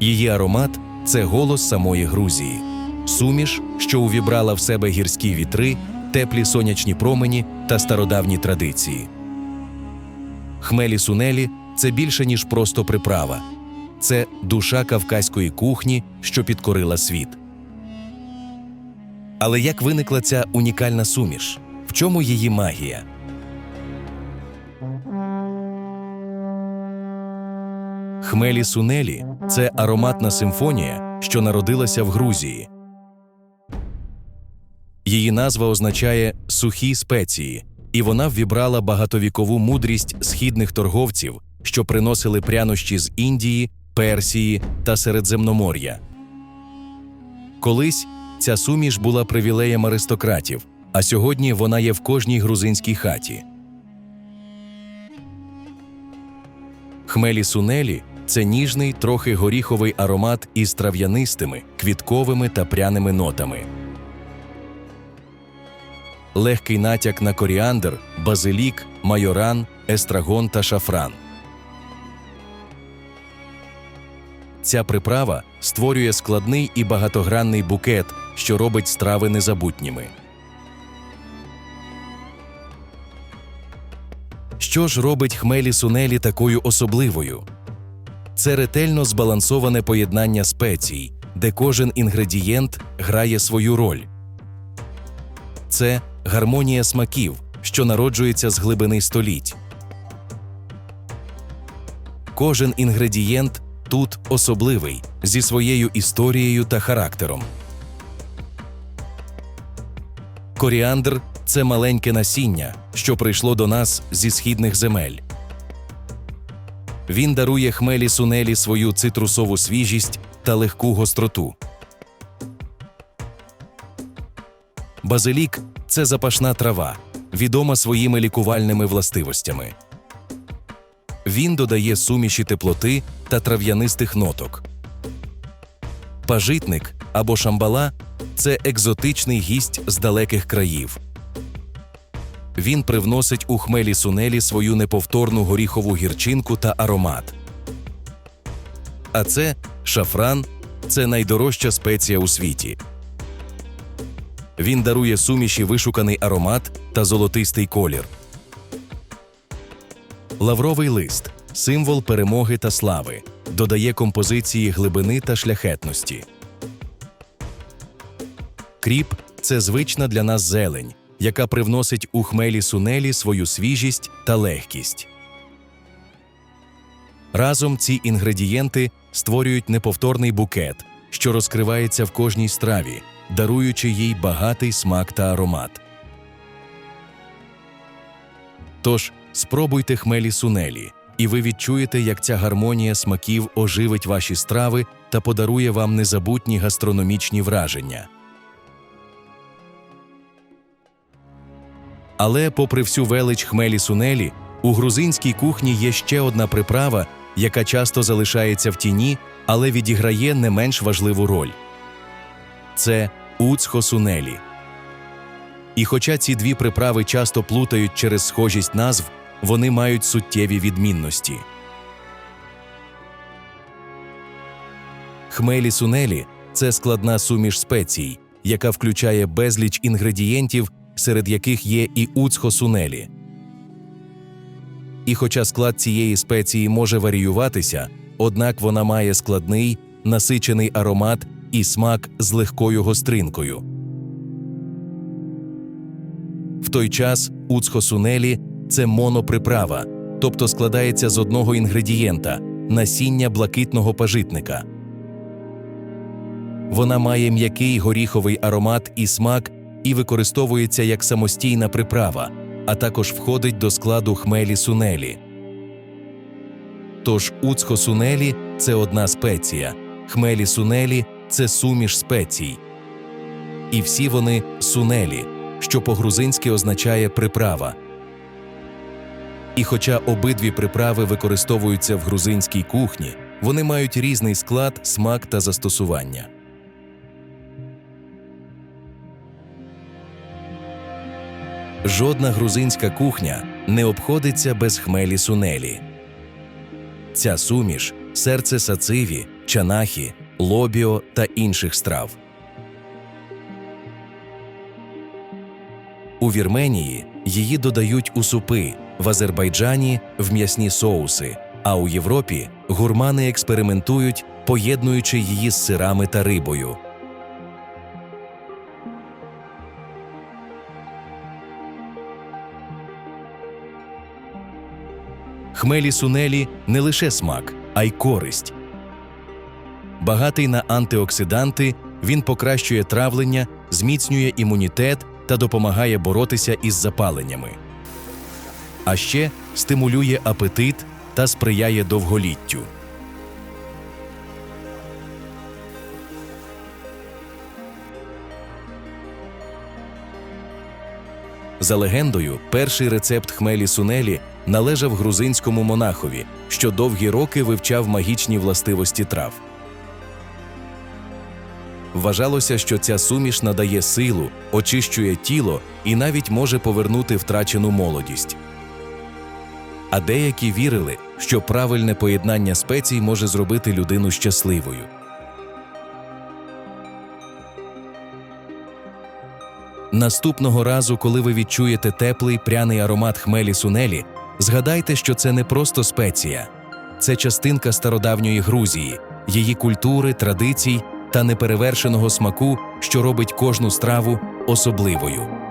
Її аромат це голос самої Грузії, суміш, що увібрала в себе гірські вітри, теплі сонячні промені та стародавні традиції. Хмелі сунелі це більше, ніж просто приправа. Це душа кавказької кухні, що підкорила світ. Але як виникла ця унікальна суміш? В чому її магія? Хмелі сунелі це ароматна симфонія, що народилася в Грузії. Її назва означає сухі спеції, і вона ввібрала багатовікову мудрість східних торговців, що приносили прянощі з Індії, Персії та Середземномор'я. Колись ця суміш була привілеєм аристократів, а сьогодні вона є в кожній грузинській хаті. Хмелі сунелі це ніжний, трохи горіховий аромат із трав'янистими, квітковими та пряними нотами. Легкий натяк на коріандр, базилік, майоран, естрагон та шафран. Ця приправа створює складний і багатогранний букет, що робить страви незабутніми. Що ж робить хмелі сунелі такою особливою? Це ретельно збалансоване поєднання спецій, де кожен інгредієнт грає свою роль. Це гармонія смаків, що народжується з глибини століть. Кожен інгредієнт тут особливий зі своєю історією та характером. Коріандр це маленьке насіння, що прийшло до нас зі східних земель. Він дарує хмелі сунелі свою цитрусову свіжість та легку гостроту. Базилік це запашна трава, відома своїми лікувальними властивостями. Він додає суміші теплоти та трав'янистих ноток. Пажитник або шамбала це екзотичний гість з далеких країв. Він привносить у хмелі сунелі свою неповторну горіхову гірчинку та аромат. А це шафран це найдорожча спеція у світі. Він дарує суміші вишуканий аромат та золотистий колір. Лавровий лист символ перемоги та слави, додає композиції глибини та шляхетності. Кріп це звична для нас зелень, яка привносить у хмелі сунелі свою свіжість та легкість. Разом ці інгредієнти створюють неповторний букет, що розкривається в кожній страві, даруючи їй багатий смак та аромат. Тож спробуйте хмелі сунелі, і ви відчуєте, як ця гармонія смаків оживить ваші страви та подарує вам незабутні гастрономічні враження. Але, попри всю велич хмелі сунелі, у грузинській кухні є ще одна приправа, яка часто залишається в тіні, але відіграє не менш важливу роль це уцхосунелі. І хоча ці дві приправи часто плутають через схожість назв, вони мають суттєві відмінності. Хмелі сунелі це складна суміш спецій, яка включає безліч інгредієнтів, серед яких є і уцхосунелі. І хоча склад цієї спеції може варіюватися, однак вона має складний, насичений аромат і смак з легкою гостринкою. В той час уцхосунелі це моноприправа, тобто складається з одного інгредієнта насіння блакитного пажитника. Вона має м'який горіховий аромат і смак і використовується як самостійна приправа, а також входить до складу хмелі сунелі. Тож уцхосунелі – це одна спеція, хмелі сунелі це суміш спецій. І всі вони сунелі, що по-грузинськи означає приправа. І хоча обидві приправи використовуються в грузинській кухні, вони мають різний склад, смак та застосування. Жодна грузинська кухня не обходиться без хмелі сунелі. Ця суміш серце сациві, чанахі, лобіо та інших страв. У Вірменії її додають у супи, в Азербайджані в м'ясні соуси, а у Європі гурмани експериментують, поєднуючи її з сирами та рибою. Хмелі сунелі не лише смак, а й користь. Багатий на антиоксиданти, він покращує травлення, зміцнює імунітет та допомагає боротися із запаленнями. А ще стимулює апетит та сприяє довголіттю. За легендою, перший рецепт хмелі сунелі належав грузинському монахові, що довгі роки вивчав магічні властивості трав. Вважалося, що ця суміш надає силу, очищує тіло і навіть може повернути втрачену молодість. А деякі вірили, що правильне поєднання спецій може зробити людину щасливою. Наступного разу, коли ви відчуєте теплий пряний аромат хмелі сунелі, згадайте, що це не просто спеція, це частинка стародавньої Грузії, її культури, традицій та неперевершеного смаку, що робить кожну страву особливою.